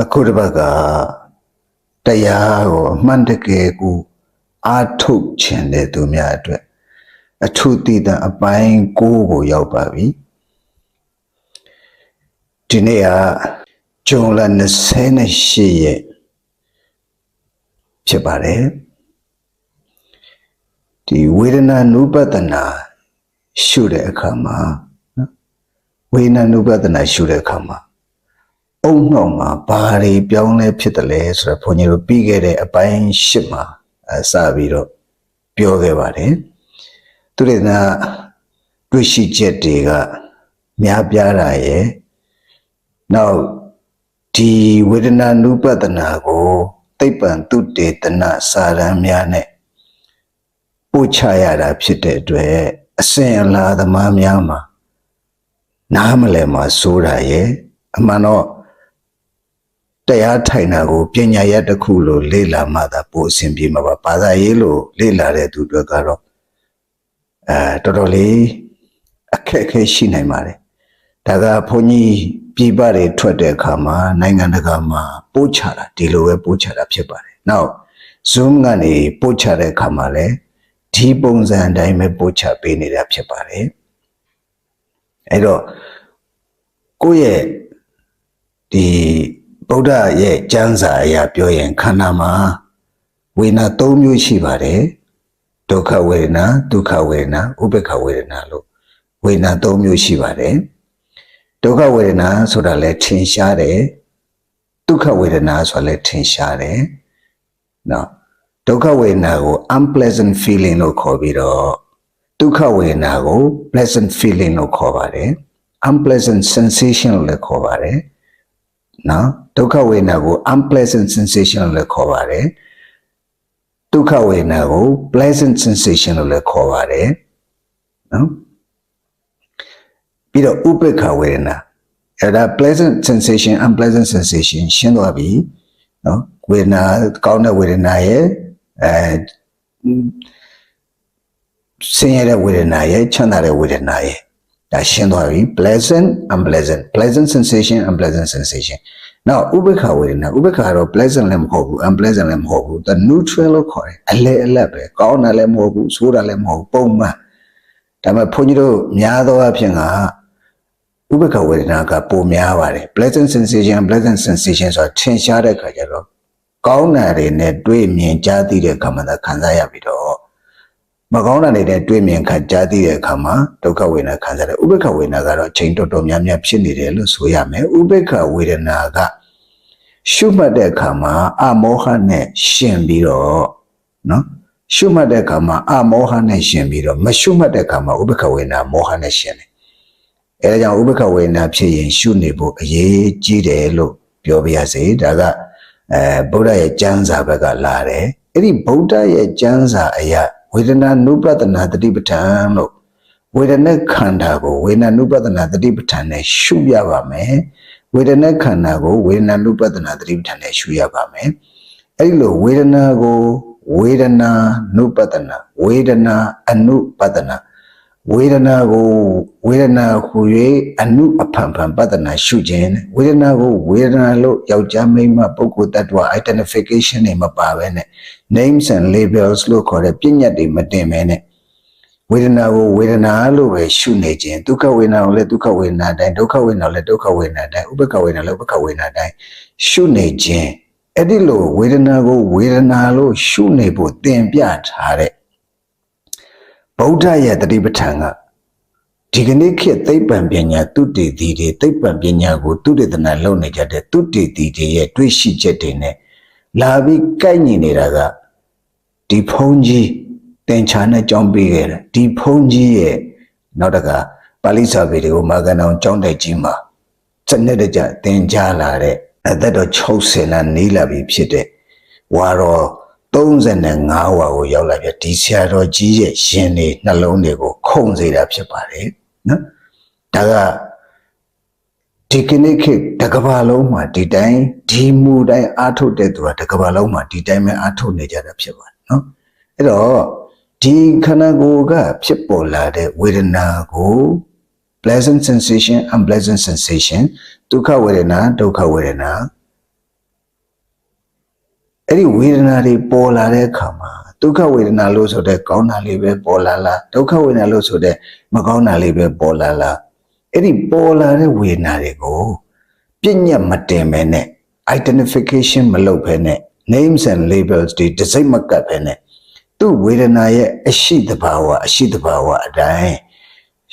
အခုတစ်ပတ်ကတရားကိုအမှန်တကယ်ကိုအာထုတ်ခြင်းတဲ့သူများအတွက်အထုတိတအပိုင်းကိုကိုရောက်ပါပြီဒီနေ့ကဂျွန်လ28ရက်ဖြစ်ပါတယ်ဒီဝေဒနာနုပဒနာရှုတဲ့အခါမှာနော်ဝေဒနာနုပဒနာရှုတဲ့အခါမှာ အုံနှောင်မှာဘာတွေပြောင်းလဲဖြစ်တယ်လဲဆိုတော့ဘုန်းကြီးတို့ပြီးခဲ့တဲ့အပိုင်း၈မှာအစပြီးတော့ပြောခဲ့ပါတယ်သူတွေကတွေ့ရှိချက်တွေကများပြားတာရယ်နောက်ဒီဝေဒနာနုပဒနာကိုသိပ္ပံတုတေတနာစာရန်များနဲ့ပို့ချရတာဖြစ်တဲ့အတွက်အစဉ်အလာသမားများမှာနားမလည်မှာစိုးတာရယ်အမှန်တော့ တရားထိုင်တာကိုပညာရတစ်ခုလို့လေ့လာမှသာပိုအဆင်ပြေမှာပါဘာသာရေးလို့လေ့လာတဲ့သူတွေကတော့အဲတော်တော်လေးအခက်အခဲရှိနိုင်ပါတယ်ဒါကဘုန်းကြီးပြည်ပတွေထွက်တဲ့အခါမှာနိုင်ငံတကာမှာပို့ချတာဒီလိုပဲပို့ချတာဖြစ်ပါတယ်နောက် Zoom ကနေပို့ချတဲ့အခါမှာလည်းဒီပုံစံအတိုင်းပဲပို့ချပေးနေတာဖြစ်ပါတယ်အဲ့တော့ကိုယ့်ရဲ့ဒီ ဗုဒ္ဓရဲ့ကျမ်းစာအရာပြောရင်ခန္ဓာမှာဝေဒနာ၃မျိုးရှိပါတယ်ဒုက္ခဝေဒနာဒုက္ခဝေဒနာဥပေက္ခဝေဒနာလို့ဝေဒနာ၃မျိုးရှိပါတယ်ဒုက္ခဝေဒနာဆိုတာလည်းထင်ရှားတယ်ဒုက္ခဝေဒနာဆိုတာလည်းထင်ရှားတယ်နော်ဒုက္ခဝေဒနာကို unpleasant feeling လို့ခေါ်ပြီးတော့ဒုက္ခဝေဒနာကို pleasant feeling လို့ခေါ်ပါတယ် unpleasant sensation လို့လည်းခေါ်ပါတယ် နော်ဒုက္ခဝေဒနာကို unpleasant sensation လို့လည်းခေါ်ပါတယ်ဒုက္ခဝေဒနာကို pleasant sensation လို့လည်းခေါ်ပါတယ်နော်ပြီးတော့ဥပေက္ခဝေဒနာအဲ့ဒါ pleasant sensation unpleasant sensation ရှင်းသွားပြီနော်ဝေဒနာကောင်းတဲ့ဝေဒနာရဲ့အဲဆင်းရဲတဲ့ဝေဒနာရဲ့ချမ်းသာတဲ့ဝေဒနာရဲ့ ဒါရှင်းသွားပြီ pleasant unpleasant pleasant sensation unpleasant sensation now ဥပ္ပခဝေဒနာဥပ္ပခကတော့ pleasant လည်းမဟုတ်ဘူး unpleasant လည်းမဟုတ်ဘူး the neutral လို့ခေါ်တယ်အလဲအလတ်ပဲကောင်းတာလည်းမဟုတ်ဘူးဆိုးတာလည်းမဟုတ်ဘူးပုံမှန်ဒါပေမဲ့ဘုန်းကြီးတို့များသောအားဖြင့်ကဥပ္ပခဝေဒနာကပိုများပါတယ် pleasant sensation unpleasant sensation ဆိုတာထင်ရှားတဲ့ခါကျတော့ကောင်းတာတွေနဲ့တွေ့မြင်ကြားသိတဲ့အခါမှာသာခံစားရပြီးတော့ မကောင်းတာတွေနဲ့တွေ့မြင်ခံကြားသိတဲ့အခါမှာဒုက္ခဝေဒနာခံစားတယ်ဥပေက္ခဝေဒနာကတော့အချိန်တော်တော်များများဖြစ်နေတယ်လို့ဆိုရမယ်ဥပေက္ခဝေဒနာကရှုမှတ်တဲ့အခါမှာအမောဟနဲ့ရှင်ပြီးတော့နော်ရှုမှတ်တဲ့အခါမှာအမောဟနဲ့ရှင်ပြီးတော့မရှုမှတ်တဲ့အခါမှာဥပေက္ခဝေဒနာမောဟနဲ့ရှင်တယ်အဲဒါကြောင့်ဥပေက္ခဝေဒနာဖြစ်ရင်ရှုနေဖို့အရေးကြီးတယ်လို့ပြောပြရစေဒါကအဲဗုဒ္ဓရဲ့ကျမ်းစာဘက်ကလာတယ်အဲ့ဒီဗုဒ္ဓရဲ့ကျမ်းစာအရာ ဝေဒနာနုပဒနာတတိပဋ္ဌာန်လို့ဝေဒနာခန္ဓာကိုဝေဒနာနုပဒနာတတိပဋ္ဌာန်နဲ့ရှုရပါမယ်ဝေဒနာခန္ဓာကိုဝေဒနာနုပဒနာတတိပဋ္ဌာန်နဲ့ရှုရပါမယ်အဲ့ဒီလိုဝေဒနာကိုဝေဒနာနုပဒနာဝေဒနာအနုပဒနာ ဝေဒနာကိုဝေဒနာဟူ၍အနုအဖန်ဖန်ပဒနာရှုခြင်းဝေဒနာကိုဝေဒနာလို့ယောက်ျားမိန်းမပုဂ္ဂိုလ်တ attva identification တွေမပါဘဲနဲ့ names and labels လို့ခေါ်တဲ့ပြည့်ညတ်တွေမတင်မဲနဲ့ဝေဒနာကိုဝေဒနာလို့ပဲရှုနေခြင်းဒုက္ခဝေဒနာကိုလည်းဒုက္ခဝေဒနာတိုင်းဒုက္ခဝေဒနာကိုလည်းဒုက္ခဝေဒနာတိုင်းဥပ္ပခဝေဒနာလည်းဥပ္ပခဝေဒနာတိုင်းရှုနေခြင်းအဲ့ဒီလိုဝေဒနာကိုဝေဒနာလို့ရှုနေဖို့သင်ပြထားတဲ့ ဗုဒ္ဓရဲ့တတိပဋ္ဌာန်ကဒီကနေ့ခေတ်သိပ္ပံပညာသူတေတီတွေသိပ္ပံပညာကိုသူတေသနာလုပ်နေကြတဲ့သူတေတီတွေရဲ့တွေးရှိချက်တွေနဲ့လာပြီးကိုက်ညီနေတာကဒီဖုန်းကြီးတင်ချာနဲ့ကြောင်းပေးခဲ့တယ်ဒီဖုန်းကြီးရဲ့နောက်တကပါဠိစာပေတွေကိုမာကန်အောင်ကြောင်းတိုက်ကြီးမှာစနစ်တကျတင်ကြားလာတဲ့အသက်တော်60လနီးလာပြီဖြစ်တဲ့ဝါတော် 35ဝါကိုရောက်လာပြဒီဆရာတော်ကြီးရဲ့ရှင်နေနှလုံးတွေကိုခုန်စေတာဖြစ်ပါတယ်နော်ဒါကဒီကနေ့ခေတ်တကဘာလုံးမှာဒီတိုင်းဒီမူတိုင်းအားထုတ်တဲ့သူကတကဘာလုံးမှာဒီတိုင်းပဲအားထုတ်နေကြတာဖြစ်ပါတယ်နော်အဲ့တော့ဒီခန္ဓာကိုယ်ကဖြစ်ပေါ်လာတဲ့ဝေဒနာကို pleasant sensation unpleasant sensation ဒုက္ခဝေဒနာဒုက္ခဝေဒနာ အဲ့ဒီဝေဒနာတွေပေါ်လာတဲ့အခါမှာဒုက္ခဝေဒနာလို့ဆိုတဲ့ကောင်းတာလေးပဲပေါ်လာလားဒုက္ခဝေဒနာလို့ဆိုတဲ့မကောင်းတာလေးပဲပေါ်လာလားအဲ့ဒီပေါ်လာတဲ့ဝေဒနာတွေကိုပြည့်ညတ်မတင်မဲနဲ့ identification မလုပ်ဘဲနဲ့ names and labels တွေတစ်စိတ်မကပ်ဘဲနဲ့သူ့ဝေဒနာရဲ့အရှိတဘာဝအရှိတဘာဝအတိုင်း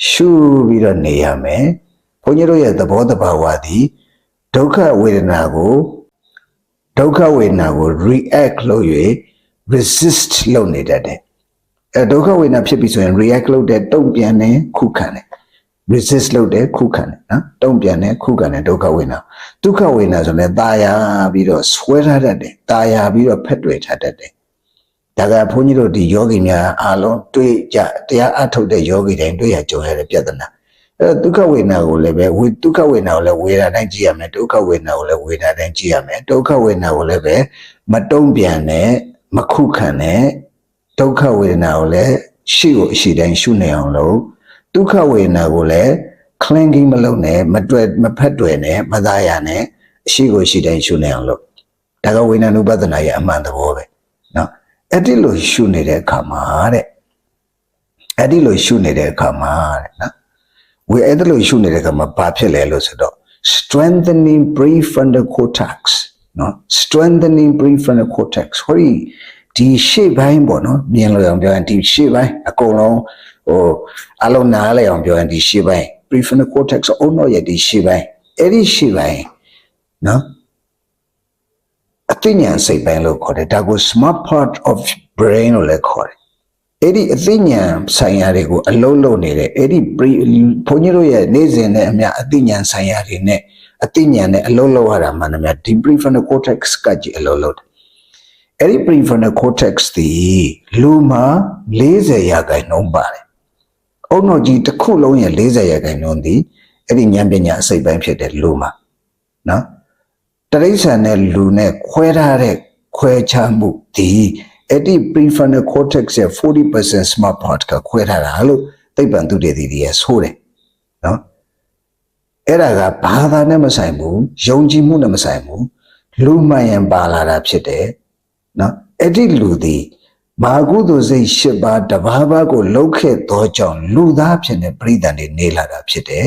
ရှုပြီးတော့နေရမယ်ဘုန်းကြီးတို့ရဲ့သဘောတဘာဝသည်ဒုက္ခဝေဒနာကို ဒုက္ခဝေဒနာကို react လုပ်၍ resist လုပ်နေတတ်တယ်အဲဒုက္ခဝေဒနာဖြစ်ပြီဆိုရင် react လုပ်တဲ့တုံ့ပြန်တယ်ခုခံတယ် resist လုပ်တယ်ခုခံတယ်နော်တုံ့ပြန်တယ်ခုခံတယ်ဒုက္ခဝေဒနာဒုက္ခဝေဒနာဆိုရင်ตาယာပြီးတော့ဆွဲထားတတ်တယ်ตาယာပြီးတော့ဖက်တွေ့ထားတတ်တယ်ဒါကဘုန်းကြီးတို့ဒီယောဂီများအားလုံးတွေ့ကြတရားအထုတ်တဲ့ယောဂီတိုင်းတွေ့ရကြုံရတဲ့ပြဿနာ အဲဒုက္ခဝေဒနာကိုလည်းပဲဝေဒုက္ခဝေဒနာကိုလည်းဝေဒနာတိုင်းကြည့်ရမယ်ဒုက္ခဝေဒနာကိုလည်းဝေဒနာတိုင်းကြည့်ရမယ်ဒုက္ခဝေဒနာကိုလည်းပဲမတုံ့ပြန်နဲ့မခုခံနဲ့ဒုက္ခဝေဒနာကိုလည်းရှိကိုအရှိတိုင်းရှုနေအောင်လို့ဒုက္ခဝေဒနာကိုလည်း clinging မလုပ်နဲ့မတွေ့မဖက်တွယ်နဲ့မသားရနဲ့အရှိကိုရှိတိုင်းရှုနေအောင်လို့ဒါကဝေဒနာနုပဒနာရဲ့အမှန်သဘောပဲเนาะအဲ့ဒီလိုရှုနေတဲ့အခါမှာတဲ့အဲ့ဒီလိုရှုနေတဲ့အခါမှာတဲ့နော် ဝေအဲ့ဒီလိုရှုနေတဲ့အခါမှာဘာဖြစ်လဲလို့ဆိုတော့ strengthening prefrontal cortex နော် strengthening prefrontal cortex ဟိုဒီဒီရှေ့ပိုင်းပေါ့နော်မြင်လို့အောင်ပြောရင်ဒီရှေ့ပိုင်းအကုန်လုံးဟိုအလုံးနားလဲအောင်ပြောရင်ဒီရှေ့ပိုင်း prefrontal cortex အုံတော့ရဲ့ဒီရှေ့ပိုင်းအဲ့ဒီရှေ့ပိုင်းနော်အသိဉာဏ်စိတ်ပိုင်းလို့ခေါ်တယ်ဒါကို smart part of brain လို့လည်းခေါ်တယ် အဲ့ဒီအသိဉာဏ်ဆိုင်ရာတွေကိုအလုံးလုံးနေတယ်အဲ့ဒီ pre ဘုန်းကြီးတို့ရဲ့နေ့စဉ်နဲ့အမျှအသိဉာဏ်ဆိုင်ရာတွေနဲ့အသိဉာဏ်နဲ့အလုံးလုံးရတာမှန်တယ်များဒီ prefrontal cortex ကကြည့်အလုံးလုံးတယ်အဲ့ဒီ prefrontal cortex ဒီလူမှာ40ရာခိုင်နှုန်းပါတယ်အုံတော့ကြီးတစ်ခုလုံးရဲ့40ရာခိုင်နှုန်းဒီအဲ့ဒီဉာဏ်ပညာအစိတ်ပိုင်းဖြစ်တဲ့လူမှာနော်တရိษံနဲ့လူနဲ့ခွဲထားတဲ့ခွဲခြားမှုဒီ အဲ့ဒီ prefrontal cortex ရဲ့40% smart part ကခွဲထားတာလို့သိပ္ပံသူတွေတွေဆိုတယ်နော်အဲ့ဒါကဘာသာနဲ့မဆိုင်ဘူးယုံကြည်မှုနဲ့မဆိုင်ဘူးလူမှန်ရင်ပါလာတာဖြစ်တယ်နော်အဲ့ဒီလူသည်မာကုသိုလ်စိတ်၈ပါးတဘာဘာကိုလှုပ်ခဲ့သောကြောင့်လူသားဖြစ်တဲ့ပရိသတ်တွေနေလာတာဖြစ်တယ်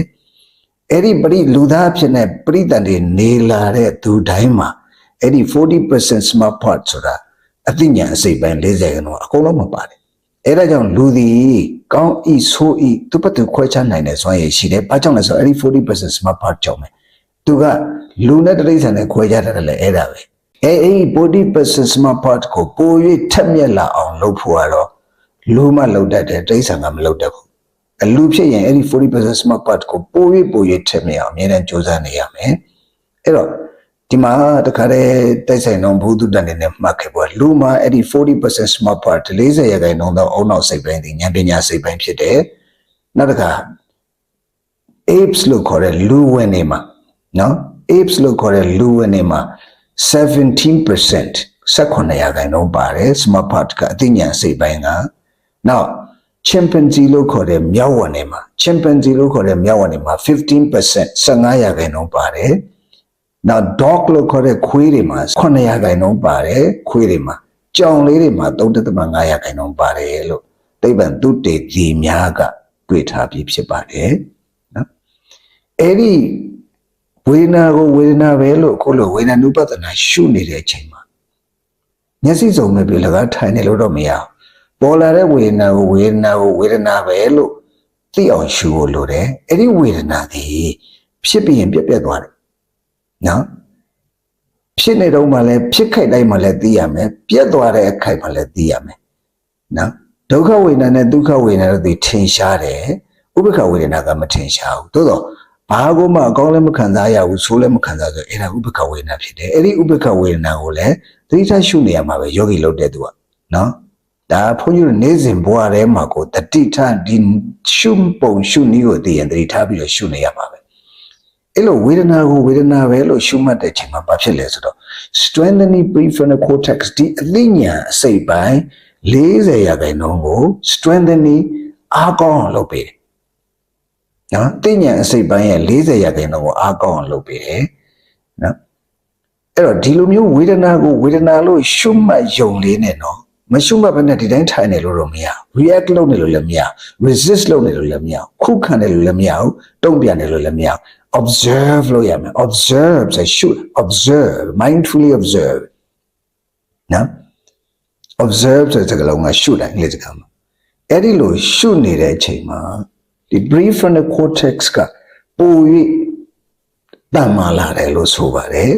အဲ့ဒီပရိလူသားဖြစ်တဲ့ပရိသတ်တွေနေလာတဲ့သူတိုင်းမှာအဲ့ဒီ40% smart part ဆိုတာ အသိဉာဏ်အစိတ်ပိုင်း40ခန်းတော့အကုန်လုံးမပါတယ်အဲ့ဒါကြောင့်လူသည်ကောင်းဤဆိုးဤသူပတ်သူခွဲခြားနိုင်တဲ့စွမ်းရည်ရှိတယ်ဘာကြောင့်လဲဆိုတော့အဲ့ဒီ40% smart part ကြောင့်ပဲသူကလူနဲ့တိရစ္ဆာန်နဲ့ခွဲခြားတတ်တယ်လေအဲ့ဒါပဲအဲ့အဲ့ဒီ40% smart part ကိုပို၍ထက်မြက်လာအောင်လုပ်ဖို့ကတော့လူမှလုပ်တတ်တယ်တိရစ္ဆာန်ကမလုပ်တတ်ဘူးအလူဖြစ်ရင်အဲ့ဒီ40% smart part ကိုပို၍ပို၍ထက်မြက်အောင်အမြဲတမ်းကြိုးစားနေရမယ်အဲ့တော့ ဒီမှာတခါတည်းတိုက်ဆိုင်တော့ဘုသူတန်နေနဲ့မှတ်ခဲ့ပေါ်လူမှာအဲ့ဒီ40% smart part 40ရာခိုင်နှုန်းသောအုံနောက်စိတ်ပိုင်းဒီဉာဏ်ပညာစိတ်ပိုင်းဖြစ်တယ်နောက်တစ်ခါ apes လို့ခေါ်တဲ့လူဝင်နေမှာနော် apes လို့ခေါ်တဲ့လူဝင်နေမှာ17% 18ရာခိုင်နှုန်းပါတယ် smart part ကအသိဉာဏ်စိတ်ပိုင်းကနောက် chimpanzee လို့ခေါ်တဲ့မြောက်ဝနေမှာ chimpanzee လို့ခေါ်တဲ့မြောက်ဝနေမှာ15% 15ရာခိုင်နှုန်းပါတယ် နောက် dog လို့ခေါ်တဲ့ခွေးတွေမှာ9ရာခိုင်နှုန်းပါတယ်ခွေးတွေမှာကြောင်လေးတွေမှာ3.5ရာခိုင်နှုန်းပါတယ်လို့သိပ္ပံသူတေသီများကတွေ့ထားပြီးဖြစ်ပါတယ်နော်အဲ့ဒီဝေဒနာကိုဝေဒနာပဲလို့ခုလိုဝေဒနာနုပဒနာရှုနေတဲ့အချိန်မှာမျက်စိစုံနဲ့ပြလကားထိုင်နေလို့တော့မရဘူးပေါ်လာတဲ့ဝေဒနာကိုဝေဒနာကိုဝေဒနာပဲလို့သိအောင်ရှုဖို့လိုတယ်အဲ့ဒီဝေဒနာဒီဖြစ်ပြီးရင်ပြက်ပြက်သွားတယ် နော်ဖြစ်နေတော့မှလည်းဖြစ်ခိုက်တိုင်းမှလည်းသိရမယ်ပြက်သွားတဲ့အခိုက်မှလည်းသိရမယ်နော်ဒုက္ခဝေဒနာနဲ့ဒုက္ခဝေဒနာတို့ဒီထင်ရှားတယ်ဥပ္ပခဝေဒနာကမထင်ရှားဘူးသို့တော့ဘာကိုမှအကောင်းလည်းမခံစားရဘူးဆိုးလည်းမခံစားဆိုအဲ့ဒါဥပ္ပခဝေဒနာဖြစ်တယ်အဲ့ဒီဥပ္ပခဝေဒနာကိုလည်းသတိထားရှုနေရမှာပဲယောဂီလုပ်တဲ့သူကနော်ဒါဘုန်းကြီးတို့နေ့စဉ်ဘဝထဲမှာကိုတတိထားဒီရှုပုံရှုနည်းကိုသိရင်တတိထားပြီးတော့ရှုနေရမှာပဲ အဲ့လိုဝေဒနာကိုဝေဒနာပဲလို့ရှုမှတ်တဲ့ချိန်မှာဘာဖြစ်လဲဆိုတော့ strengthening prefrontal cortex ဒီအသိဉာဏ်အစိတ်ပိုင်း40ရာခိုင်နှုန်းကို strengthening အားကောင်းအောင်လုပ်ပေးတယ်နော်သိဉာဏ်အစိတ်ပိုင်းရဲ့40ရာခိုင်နှုန်းကိုအားကောင်းအောင်လုပ်ပေးတယ်နော်အဲ့တော့ဒီလိုမျိုးဝေဒနာကိုဝေဒနာလို့ရှုမှတ်ယုံလေးနဲ့နော်မရှုမှတ်ဘဲနဲ့ဒီတိုင်းထိုင်နေလို့တော့မရဘူး react လုပ်နေလို့လည်းမရဘူး resist လုပ်နေလို့လည်းမရဘူးခုခံနေလို့လည်းမရဘူးတုံ့ပြန်နေလို့လည်းမရဘူး observe လို့ရမယ် observe ဆိုရှု observe mindfully observe နော် observe ဆိုတဲ့စကားလုံးကရှုတယ်အင်္ဂလိပ်စကားမှာအဲ့ဒီလိုရှုနေတဲ့အချိန်မှာဒီ prefrontal cortex ကပို၍တန်မာလာတယ်လို့ဆိုပါတယ်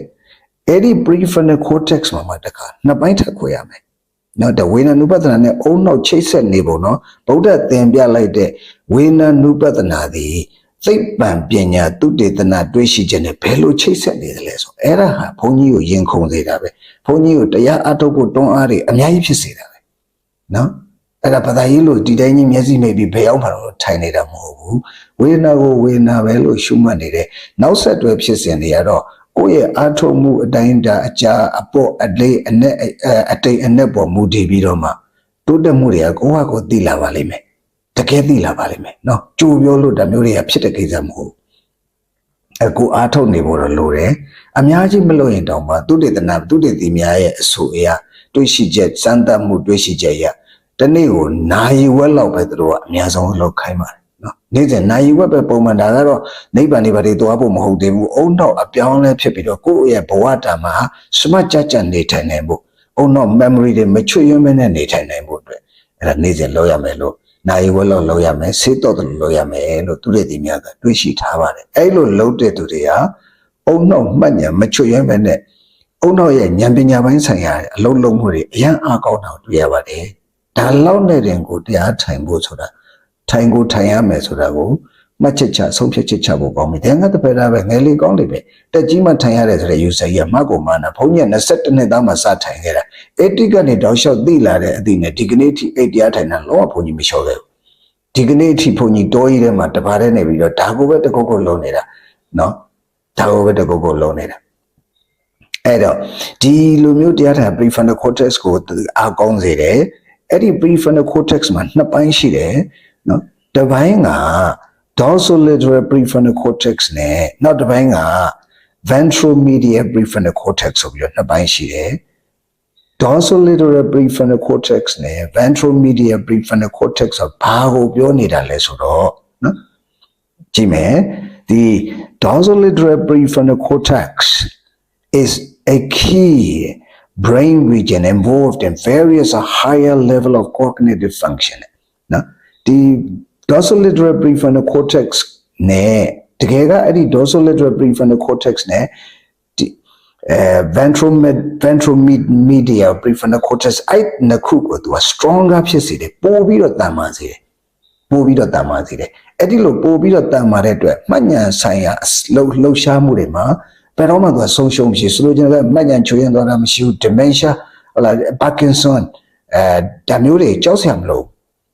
အဲ့ဒီ prefrontal cortex မှာမှတခါနှစ်ပိုင်းထပ်ခွဲရမယ်နော်တဝေနနုပဒနာနဲ့အုံနောက်ချိတ်ဆက်နေပုံနော်ဗုဒ္ဓသင်ပြလိုက်တဲ့ဝေနနုပဒနာသည် သိပ္ပံပညာတုတေသနာတွေးရှိခြင်းနဲ့ဘယ်လိုချိတ်ဆက်နေသလဲဆိုအဲ့ဒါဟာဘုန်းကြီးကိုယင်ခုန်စေတာပဲဘုန်းကြီးကိုတရားအထုတ်ဖို့တွန်းအားတွေအများကြီးဖြစ်စေတာပဲနော်အဲ့ဒါဘာသာရေးလို့ဒီတိုင်းကြီးမျက်စိမိတ်ပြီးဘယ်အောင်မှတော့ထိုင်နေတာမဟုတ်ဘူးဝေဒနာကိုဝေဒနာပဲလို့ရှုမှတ်နေတယ်နောက်ဆက်တွဲဖြစ်စဉ်တွေကတော့ကိုယ့်ရဲ့အာထုတ်မှုအတိုင်းဒါအကြာအပေါ့အလေးအနဲ့အတိတ်အနဲ့ပေါ်မူတည်ပြီးတော့မှတိုးတက်မှုတွေကကိုယ့်ဟာကိုယ်သိလာပါလိမ့်မယ် တကယ်သိလာပါလိမ့်မယ်နော်ကြိုပြောလို့ဒါမျိုးတွေကဖြစ်တဲ့ကိစ္စမဟုတ်ဘူးအကူအားထုတ်နေဖို့တော့လိုတယ်အများကြီးမလို့ရင်တောင်မှသူတေသနာသူတေသီများရဲ့အဆိုအရတွေးရှိချက်စမ်းသပ်မှုတွေးရှိချက်ရတနေ့ကိုနိုင်ဝက်လောက်ပဲသူတို့ကအများဆုံးလောက်ခိုင်းပါတယ်နော်နေ့စဉ်နိုင်ဝက်ပဲပုံမှန်ဒါကတော့နိဗ္ဗာန်နေပါတွေသွားဖို့မဟုတ်သေးဘူးအုံတော့အပြောင်းလဲဖြစ်ပြီးတော့ကိုယ့်ရဲ့ဘဝတာမှာစမတ်ကြကြနေထိုင်နိုင်ဖို့အုံတော့ memory တွေမချွတ်ယွင်းမနဲ့နေထိုင်နိုင်ဖို့အတွက်အဲ့ဒါနေ့စဉ်လုပ်ရမယ်လို့ နိုင်ဝက်လောက်လုပ်ရမယ်စေးတော့တယ်လို့လုပ်ရမယ်လို့သူတွေဒီများကတွေးရှိထားပါတယ်အဲ့လိုလုပ်တဲ့သူတွေဟာအုံတော့မှတ်ညာမချွတ်ယွင်းမနဲ့အုံတော့ရဲ့ဉာဏ်ပညာပိုင်းဆိုင်ရာအလုံးလုံးမှုတွေအရန်အားကောင်းတာကိုတွေ့ရပါတယ်ဒါလောက်နဲ့တင်ကိုတရားထိုင်ဖို့ဆိုတာထိုင်ကိုထိုင်ရမယ်ဆိုတာကို မှတ်ချက်ချဆုံးဖြတ်ချက်ချဖို့ကောင်းပြီ။တဲ့ငါတပည့်သားပဲငယ်လေးကောင်းလေပဲ။တက်ကြီးမှထိုင်ရတယ်ဆိုတဲ့ user ကြီးကမှတ်ကိုမှနာဘုန်းကြီးက22နှစ်သားမှစထိုင်ခဲ့တာ။အဲ့တိကနေတောက်လျှောက်သိလာတဲ့အသည့်နဲ့ဒီကနေ့ထိအိတ်တရားထိုင်တာလောကဘုန်းကြီးမလျှော့ခဲ့ဘူး။ဒီကနေ့ထိဘုန်းကြီးတောကြီးထဲမှာတပါးထဲနေပြီးတော့ဒါကိုပဲတကုတ်ကုတ်လုံးနေတာနော်။ဒါကိုပဲတကုတ်ကုတ်လုံးနေတာ။အဲ့တော့ဒီလိုမျိုးတရားထိုင် prefrontal cortex ကိုအားကောင်းစေတယ်။အဲ့ဒီ prefrontal cortex မှာနှစ်ပိုင်းရှိတယ်နော်။တစ်ပိုင်းက dorsolateral prefrontal cortex နဲ့နောက်တစ်ပိုင်းက ventromedial prefrontal cortex ဆိုပြီးတော့နှစ်ပိုင်းရှိတယ် dorsolateral prefrontal cortex နဲ့ ventromedial prefrontal cortex ဆိုဘာကိုပြောနေတာလဲဆိုတော့နော်ကြည့်မယ် the dorsolateral prefrontal cortex is a key brain region involved in various higher level of cognitive function နော်ဒီ dorsolateral prefrontal cortex နဲ့တကယ်ကအဲ့ဒီ dorsolateral prefrontal cortex နဲ့ဒီအဲ ventral ventromedial prefrontal cortex အဲ့နှစ်ခုကိုသူက stronger ဖြစ်စေတယ်ပို့ပြီးတော့တန်မာစေတယ်ပို့ပြီးတော့တန်မာစေတယ်အဲ့ဒီလိုပို့ပြီးတော့တန်မာတဲ့အတွက်မှတ်ဉာဏ်ဆိုင်ရာလှုပ်လှုပ်ရှားမှုတွေမှာဘယ်တော့မှသူကဆုံးရှုံးမရှိဆိုလိုချင်တဲ့မှတ်ဉာဏ်ချွေရင်သွားတာမရှိဘူး dementia ဟလာ Parkinson အဲဒါမျိုးတွေကြောက်စရာမလို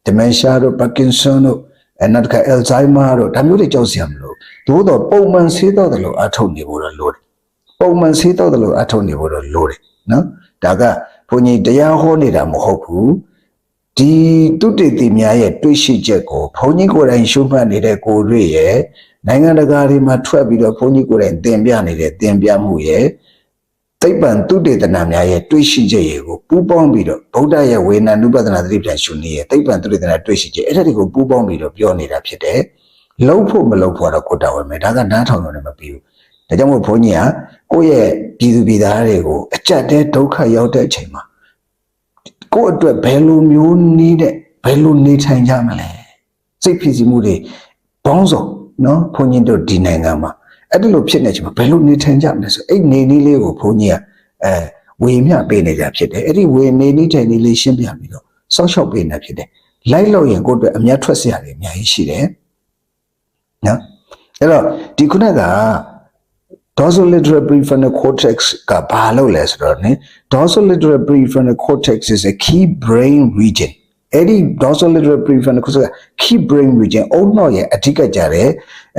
dementia တို့ Parkinson တို့အဲနောက်တစ်ခါ Alzheimer တို့ဒါမျိုးတွေကြောက်စရာမလိုသို့တော့ပုံမှန်ဆေးတော့တယ်လို့အထုတ်နေဖို့တော့လိုတယ်ပုံမှန်ဆေးတော့တယ်လို့အထုတ်နေဖို့တော့လိုတယ်နော်ဒါကဘုန်းကြီးတရားဟောနေတာမဟုတ်ဘူးဒီတုတေတိများရဲ့တွေးရှိချက်ကိုဘုန်းကြီးကိုယ်တိုင်ရှုမှတ်နေတဲ့ကိုယ်တွေရဲ့နိုင်ငံတကာတွေမှာထွက်ပြီးတော့ဘုန်းကြီးကိုယ်တိုင်သင်ပြနေတဲ့သင်ပြမှုရဲ့ သိပ္ပံသုတေသနများရဲ့တွေးရှိချက်တွေကိုပူးပေါင်းပြီးတော့ဗုဒ္ဓရဲ့ဝေနနုပဒနာသတိပြန်ရှုနည်းရဲ့သိပ္ပံသုတေသနတွေးရှိချက်အဲ့ဒါတွေကိုပူးပေါင်းပြီးတော့ပြောနေတာဖြစ်တယ်။လုံးဖို့မလုံးဖို့တော့ကိုတာဝန်ပဲဒါကနားထောင်လို့လည်းမပြီးဘူး။ဒါကြောင့်မို့ဘုန်းကြီးကကိုယ့်ရဲ့ပြည်သူပြည်သားတွေကိုအကြက်တဲ့ဒုက္ခရောက်တဲ့အချိန်မှာကိုယ့်အတွက်ဘယ်လိုမျိုးနည်းတဲ့ဘယ်လိုနေထိုင်ကြမလဲ။စိတ်ဖြစ်စီမှုတွေဘောင်းစုံနော်ဘုန်းကြီးတို့ဒီနိုင်ငံမှာ အဲ့ဒီလိုဖြစ်နေချိန်မှာဘယ်လိုနေထိုင်ကြမလဲဆိုအဲ့နေနည်းလေးကိုဘုန်းကြီးကအဲဝေမျှပေးနေကြဖြစ်တယ်အဲ့ဒီဝေနေနည်းထိုင်နည်းလေးရှင်းပြပြီးတော့စောက်ရှောက်ပေးနေဖြစ်တယ်လိုက်လို့ရင်ကိုယ့်အတွက်အများထွက်စရာတွေအများကြီးရှိတယ်နော်အဲ့တော့ဒီခုနက dorsolateral prefrontal cortex ကဘာလို့လဲဆိုတော့ね dorsolateral prefrontal cortex is a key brain region အဲ့ဒီ dorsolateral prefrontal cortex က key brain region အုံနောက်ရဲ့အဓိကကြတဲ့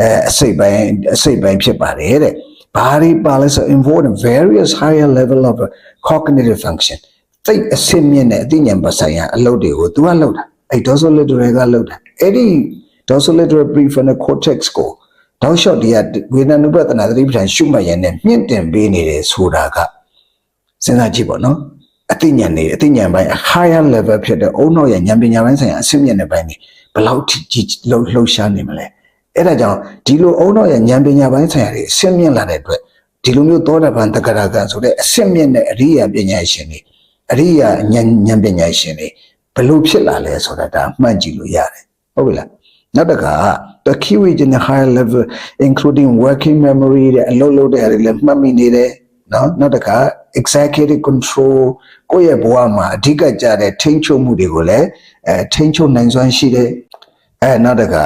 အဲအစိတ်ပိုင်းအစိတ်ပိုင်းဖြစ်ပါတယ်တဲ့ဘာတွေပါလဲဆို involved in various higher level of cognitive function သိအစင်းမြင့်တဲ့အသိဉာဏ်ပဆိုင်ရာအလုပ်တွေကို तू ကလုပ်တာအဲ့ dorsolateral ကလုပ်တာအဲ့ဒီ dorsolateral prefrontal cortex ကိုတောက်လျှော့တရားဝေဒနာနုပဒနာသတိပဋ္ဌာန်ရှုမှတ်ရတဲ့မြင့်တင်ပေးနေတယ်ဆိုတာကစဉ်းစားကြည့်ပေါ့နော် အသိဉာဏ်နေအသိဉာဏ်ပိုင်း higher level ဖြစ်တဲ့အုံနောက်ရဲ့ဉာဏ်ပညာပိုင်းဆိုင်ရာအဆင့်မြင့်တဲ့ပိုင်းနေဘယ်လောက်ထိကြီးလှုပ်လှုပ်ရှားနေမလဲအဲ့ဒါကြောင့်ဒီလိုအုံနောက်ရဲ့ဉာဏ်ပညာပိုင်းဆိုင်ရာတွေအဆင့်မြင့်လာတဲ့အတွက်ဒီလိုမျိုးသောတာပန်တက္ကရာကဆိုတဲ့အဆင့်မြင့်တဲ့အရိယာပညာရှင်တွေအရိယာဉာဏ်ဉာဏ်ပညာရှင်တွေဘယ်လိုဖြစ်လာလဲဆိုတာဒါမှတ်ကြည့်လို့ရတယ်ဟုတ်ပြီလားနောက်တစ်ခါ the key region higher level including working memory တဲ့အလုပ်လုပ်တဲ့အရာတွေလည်းမှတ်မိနေတယ်နော်နောက်တစ်ခါ executive control ကိုယ့်ရဲ့ဘဝမှာအဓိကကြတဲ့ထိန်းချုပ်မှုတွေကိုလည်းအဲထိန်းချုပ်နိုင်စွမ်းရှိတယ်အဲနောက်တစ်ခါ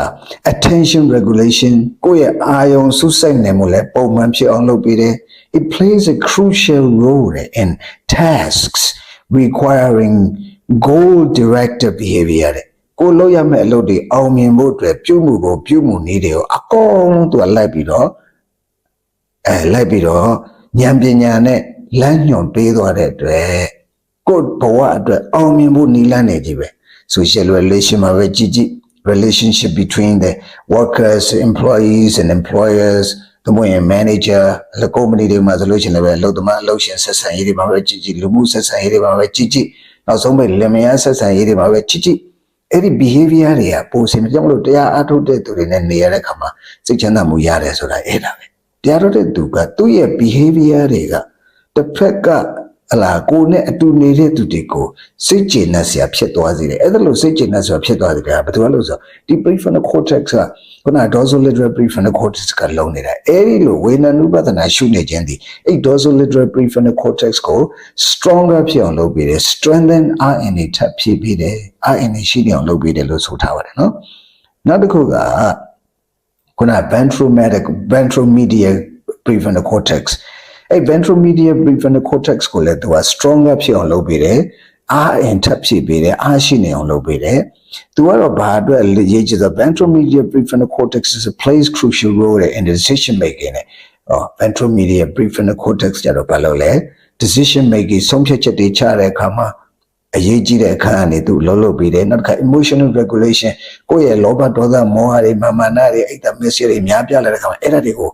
attention regulation ကိုယ့်ရဲ့အာယုံစုစိုက်နေမှုလည်းပုံမှန်ဖြစ်အောင်လုပ်ပေးတယ် it plays a crucial role in tasks requiring goal directed behavior တဲ့ကိုလုပ်ရမယ့်အလုပ်တွေအောင်မြင်ဖို့အတွက်ပြုမှုကိုပြုမှုနည်းတွေကိုအကုန်လုံးသူကလိုက်ပြီးတော့အဲလိုက်ပြီးတော့ဉာဏ်ပညာနဲ့ လမ်းညွှန်ပေးသွားတဲ့အတွက်ကိုယ့်ဘဝအတွက်အောင်မြင်ဖို့နည်းလမ်းတွေကြီးပဲ social relation မှာပဲကြည့်ကြည့် relationship between the workers employees and employers တမွေ manager လကုမ္ပဏီတွေမှာဆိုလို့ရှိရင်လည်းအလုပ်သမားအလုပ်ရှင်ဆက်ဆံရေးတွေမှာပဲကြည့်ကြည့်လူမှုဆက်ဆံရေးတွေမှာပဲကြည့်ကြည့်နောက်ဆုံးပဲလင်မယားဆက်ဆံရေးတွေမှာပဲကြည့်ကြည့်အဲ့ဒီ behavior တွေကပိုစင်ကြောင့်မလို့တရားအထုတ်တဲ့သူတွေနဲ့နေရတဲ့ခါမှာစိတ်ချမ်းသာမှုရတယ်ဆိုတာအဲ့ဒါပဲတရားထုတ်တဲ့သူကသူ့ရဲ့ behavior တွေက တစ်ဖက်ကဟလာကိုနဲ့အတူနေတဲ့သူတွေကိုစိတ်ကျေနပ်စရာဖြစ်သွားစေတယ်အဲ့ဒါလို့စိတ်ကျေနပ်စရာဖြစ်သွားတယ်ဗျာဘယ်သူကလို့ဆိုဒီ prefrontal cortex ကခုန dorsolateral prefrontal cortex ကလုံးနေတာအဲ့ဒီလိုဝေဒနာနုပဒနာရှုနေခြင်းဒီအဲ့ dorsolateral prefrontal cortex ကို stronger ဖြစ်အောင်လုပ်ပေးတယ် strengthen RNA ထပ်ဖြည့်ပေးတယ် RNA ရှိနေအောင်လုပ်ပေးတယ်လို့ဆိုထားပါတယ်နော်နောက်တစ်ခုကခုန ventromedic ventromedial prefrontal cortex အဲ့ ventromedial prefrontal cortex ကိုလည်းသူက stronger ဖြစ်အောင်လုပ်ပေးတယ်အားအင်ထပ်ဖြည့်ပေးတယ်အားရှိနေအောင်လုပ်ပေးတယ်သူကတော့ဘာအတွက်ရေးချင်ဆို ventromedial prefrontal cortex is a plays crucial role in decision making နဲ့ဟော ventromedial prefrontal cortex ကြတော့ဘာလို့လဲ decision making ဆုံးဖြတ်ချက်တွေချတဲ့အခါမှာအရေးကြီးတဲ့အခါကနေသူလှုပ်လှုပ်ပြီးတယ်နောက်တစ်ခါ emotional regulation ကိုယ့်ရဲ့လောဘဒေါသမောဟတွေမာမာနတွေအိတ်တမစ္စတွေများပြလာတဲ့အခါမှာအဲ့ဒါတွေကို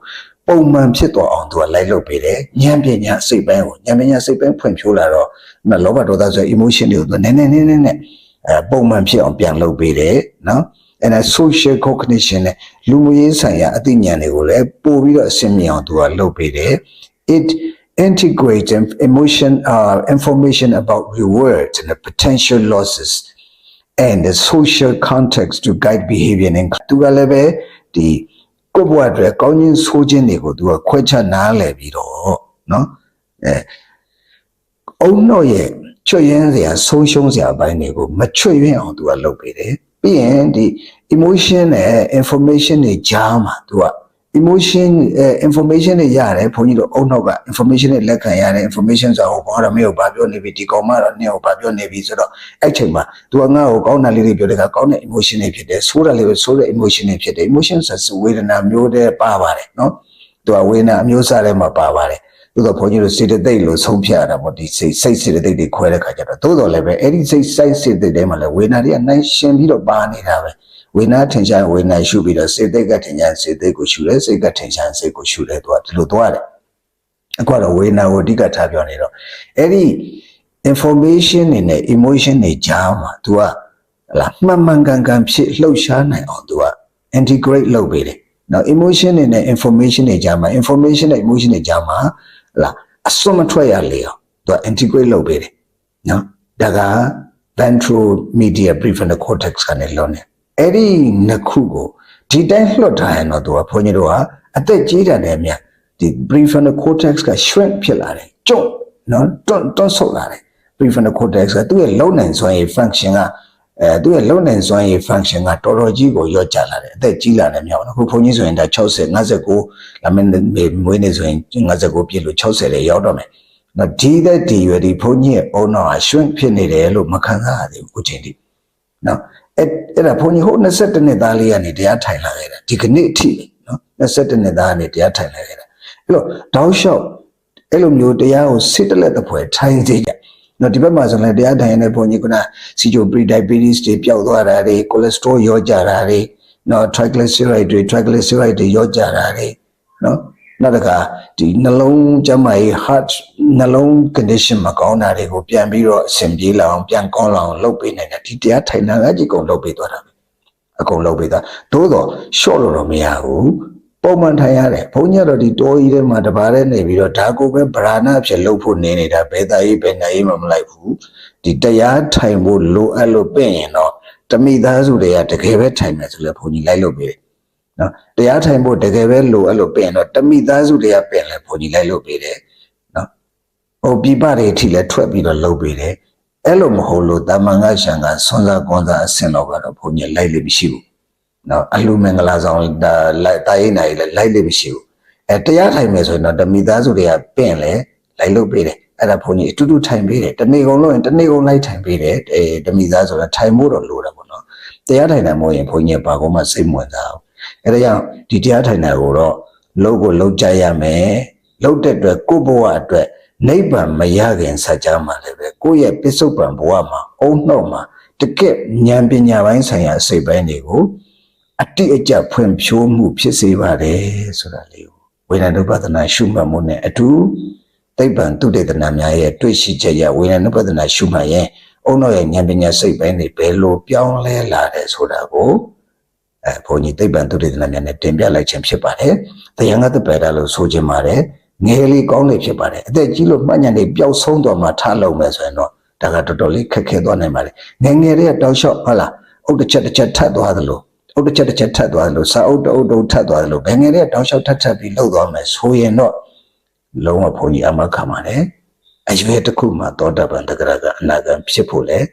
ပုံမှန်ဖြစ်သွားအောင်သူကလိုက်လုပ်ပေးတယ်ဉာဏ်ပညာစိတ်ပိုင်းကိုဉာဏ်ပညာစိတ်ပိုင်းဖွင့်ဖြိုးလာတော့မလောဘဒေါသဆို emotion တွေကိုသူနည်းနည်းနည်းနည်းနဲ့အဲပုံမှန်ဖြစ်အောင်ပြန်လုပ်ပေးတယ်နော်အဲ့ဒါ social cognition နဲ့လူမှုရေးဆိုင်ရာအသိဉာဏ်တွေကိုလည်းပို့ပြီးတော့အဆင့်မြင့်အောင်သူကလုပ်ပေးတယ် it integrate emotion uh, information about rewards and the potential losses and the social context to guide behavior and သူကလည်းပဲဒီ ကိုယ့်ဘဝအတွက်ကောင်းခြင်းဆိုးခြင်းတွေကိုသူကခွဲခြားနားလည်ပြီးတော့နော်အဲအုံတော့ရဲ့ချွတ်ရင်းစရာဆုံးရှုံးစရာအပိုင်းတွေကိုမချွတ်ရင်းအောင်သူကလုပ်ပေးတယ်ပြီးရင်ဒီ emotion နဲ့ information တွေကြားမှာသူက emotion အဲ information တွေရတယ်ဘုန်းကြီးတို့အုံနောက်က information တွေလက်ခံရတယ် information ဆိုတော့ဘောရမေကိုဘာပြောနေပြီဒီကောင်မတော့နင့်ကိုဘာပြောနေပြီဆိုတော့အဲ့ချိန်မှာ तू ကငါ့ကိုကောင်းတာလေးတွေပြောတဲ့ကကောင်းတဲ့ emotion တွေဖြစ်တယ်ဆိုးတာလေးပဲဆိုးတဲ့ emotion တွေဖြစ်တယ် emotion ဆိုဝေဒနာမျိုးတည်းပါပါတယ်နော် तू ကဝေဒနာအမျိုးအစားထဲမှာပါပါတယ်သို့တော့ဘုန်းကြီးတို့စေတသိက်လို့ဆုံးဖြတ်ရတာပေါ့ဒီစိတ်စိတ်စေတသိက်တွေခွဲတဲ့ခါကျတော့သို့တော်လည်းပဲအဲ့ဒီစိတ်စိုက်စေတသိက်ထဲမှာလည်းဝေဒနာတွေကနိုင်ရှင်ပြီးတော့ပါနေတာပဲ ဝေဒနာထင်ရှားဝေဒနာရှုပြီးတော့စေတသိက်ကထင်ရှားစေတသိက်ကိုရှုတယ်စိတ်ကထင်ရှားစိတ်ကိုရှုတယ်သူကဒီလိုသွားတယ်အခုကတော့ဝေဒနာကိုအဓိကထားပြောနေတော့အဲ့ဒီ information တွေနဲ့ emotion တွေကြားမှာ तू ကဟလာမှန်မှန်ကန်ကန်ဖြစ်လှုပ်ရှားနိုင်အောင် तू က integrate လုပ်ပေးတယ်။နော် emotion တွေနဲ့ information တွေကြားမှာ information နဲ့ emotion တွေကြားမှာဟလာအစွန်းမထွက်ရလေအောင် तू က integrate လုပ်ပေးတယ်။နော်ဒါက ventromedia prefrontal cortex ကနေလွန်နေ။ အဲ့ဒီနှစ်ခုကိုဒီတိုင်းလွှတ်ထားရင်တော့ तू ကဘုန်းကြီးတို့ကအသက်ကြီးတာနဲ့အမြဒီ prefrontal cortex က shrink ဖြစ်လာတယ်။ကျုံနော်တွန်းတွန်းဆုတ်လာတယ် prefrontal cortex ကသူ့ရဲ့လုံနိုင်စွမ်းရည် function ကအဲသူ့ရဲ့လုံနိုင်စွမ်းရည် function ကတော်တော်ကြီးကိုရော့ကျလာတယ်အသက်ကြီးလာတယ်မြောက်အခုဘုန်းကြီးဆိုရင်ဒါ60 59လာမင်းမွေးနေဆိုရင်59ပြည့်လို့60လည်းရောက်တော့မယ်နော်ဒီတဲ့ဒီရွယ်ဒီဘုန်းကြီးရဲ့အုံတော်ဟာ shrink ဖြစ်နေတယ်လို့မခံစားရသေးဘူးအခုချိန်ထိနော် အဲ့အဲ့ဒါဘုန်းကြီးဟို22နှစ်သားလေးကနေတရားထိုင်လာခဲ့တာဒီကနေ့အထိနော်22နှစ်သားကနေတရားထိုင်လာခဲ့တာအဲ့တော့တောက်လျှောက်အဲ့လိုမျိုးတရားကိုစစ်တလက်တပွဲထိုင်စေကြနော်ဒီဘက်မှာဆိုရင်တရားထိုင်နေတဲ့ဘုန်းကြီးကစီဂျိုပရီဒိုင်ဘီတီစ်တွေပျောက်သွားတာတွေကိုလက်စထရိုရောကြတာတွေနော် triglyceride တွေ triglyceride တွေရောကြတာတွေနော်နောက်တစ်ခါဒီနှလုံးကျန်းမာရေး heart နှလုံး condition မကောင်းတာတွေကိုပြန်ပြီးတော့အဆင်ပြေလာအောင်ပြန်ကောင်းလာအောင်လုပ်ပေးနိုင်တယ်ဒီတရားထိုင်တာကကြီးကုန်လုပ်ပေးသွားတာပဲအကုန်လုပ်ပေးသွားသို့တော့ short လို့တော့မရဘူးပုံမှန်ထိုင်ရတယ်ဘုန်းကြီးကတော့ဒီတောကြီးထဲမှာတပါးနဲ့နေပြီးတော့ဒါကိုပဲဗราဏအဖြစ်လုပ်ဖို့နေနေတာဘယ်သားရေးဘယ်နိုင်ရေးမှမလိုက်ဘူးဒီတရားထိုင်ဖို့လိုအပ်လို့ပြင်ရင်တော့တမိသားစုတွေကတကယ်ပဲထိုင်မယ်ဆိုလဲဘုန်းကြီးလိုက်လုပ်ပေးတယ်နော်တရားထိုင်ဖို့တကယ်ပဲလိုအဲ့လိုပြင်တော့တမိသားစုတွေကပြင်လဲဘုန်းကြီးလိုက်လုပ်ပေးတယ်နော် ဟိုပြပတွေအထိလဲထွက်ပြီးတော့လုပ်ပေးတယ်အဲ့လိုမဟုတ်လို့တာမန်ကရှံကဆွမ်းစားကွန်စားအဆင်တော့ကတော့ဘုန်းကြီးလိုက်လို့မရှိဘူးနော်အလှမင်္ဂလာဆောင်ဒါလိုက်တာရင်နိုင်လဲလိုက်လို့မရှိဘူးအဲတရားထိုင်မယ်ဆိုရင်တော့တမိသားစုတွေကပြင်လဲလိုက်လုပ်ပေးတယ်အဲ့ဒါဘုန်းကြီးအတူတူထိုင်ပေးတယ်တနေ့ကုန်လို့ရင်တနေ့ကုန်လိုက်ထိုင်ပေးတယ်အဲတမိသားဆိုတာထိုင်ဖို့တော့လိုတယ်ပေါ့နော်တရားထိုင်တယ်မဟုတ်ရင်ဘုန်းကြီးဘာကောမှစိတ်မဝင်စားဘူးအဲဒါကြောင့်ဒီတရားထိုင်တာကိုတော့လုံးကိုလုံးကြရမယ်လုံးတဲ့အတွက်ကိုယ့်ဘဝအတွက် နိဗ္ဗာန်မရခင်စัจ जा မှာလည်းပဲကိုယ့်ရဲ့ပစ္စုပန်ဘဝမှာအုံနှောက်မှာတကက်ဉာဏ်ပညာပိုင်းဆိုင်ရာအစိတ်ပိုင်းတွေကိုအတိအကျဖွင့်ဖြိုးမှုဖြစ်စေပါတယ်ဆိုတာလေးကိုဝေဒနာဥပဒနာရှုမှတ်မှုနဲ့အတူသိပ္ပံသုတေသနများရဲ့တွေ့ရှိချက်ရဝေဒနာဥပဒနာရှုမှတ်ရင်အုံနှောက်ရဲ့ဉာဏ်ပညာစိတ်ပိုင်းတွေဘယ်လိုပြောင်းလဲလာတယ်ဆိုတာကိုအဲဘုန်းကြီးသိပ္ပံသုတေသနများနဲ့တင်ပြလိုက်ခြင်းဖြစ်ပါတယ်။တရားငါတပယ်တာလို့ဆိုခြင်းပါတယ်။ ငယ်လေးကောင်းလေးဖြစ်ပါတယ်။အသက်ကြီးလို့မှတ်ဉာဏ်လေးပျောက်ဆုံးတော့မှထားလုံးမယ်ဆိုရင်တော့ဒါကတော်တော်လေးခက်ခဲသွားနိုင်ပါတယ်။ငယ်ငယ်လေးကတောက်လျှောက်ဟုတ်လား။အုတ်တစ်ချက်တစ်ချက်ထပ်သွားသလိုအုတ်တစ်ချက်တစ်ချက်ထပ်သွားသလိုစာအုပ်တအုပ်တုံးထပ်သွားသလိုငယ်ငယ်လေးကတောက်လျှောက်ထပ်ထပ်ပြီးလှုပ်သွားမယ်ဆိုရင်တော့လုံးဝဘုန်းကြီးအမခံပါတယ်။အရွယ်တစ်ခုမှသောတာပန်တဂရကအနာဂံဖြစ်ဖို့လည်း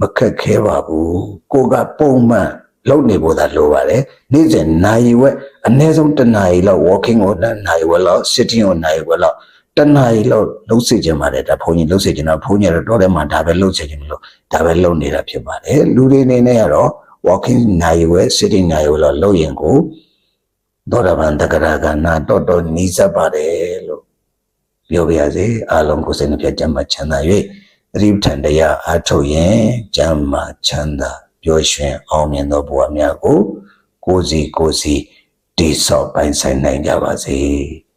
မခက်ခဲပါဘူး။ကိုကပုံမှန်လုပ်နေဖို့သာလိုပါတယ်နေ့စဉ်နိုင်ဝက် အနည်းဆုံးတစ်နာရီလောက် walking ကိုနိုင်ဝက်လောက် sitting ကိုနိုင်ဝက်လောက်တစ်နာရီလောက်လှုပ်စေခြင်းပါတယ်ဒါဘုန်းကြီးလှုပ်စေခြင်းတော့ဘုန်းကြီးကတော့တော့တယ်မှာဒါပဲလှုပ်စေခြင်းမလို့ဒါပဲလှုပ်နေတာဖြစ်ပါတယ်လူတွေအနေနဲ့ကတော့ walking နိုင်ဝက် sitting နိုင်ဝက်လောက်လုပ်ရင်ကိုသောတာပန်တဂရကနာတော့တော့နီးစပ်ပါတယ်လို့ပြောပြရစေအားလုံးကိုယ်စိတ်နှပြချမ်းသာချမ်းသာ၍သတိပဋ္ဌာန်တရားအားထုတ်ရင်ကျမ်းမာချမ်းသာပျော်ရွှင်အောင်မြင်သောဘဝများကိုကိုယ်စီကိုယ်စီ တည်ဆောက်ပိုင်ဆိုင်နိုင်ကြပါစေ။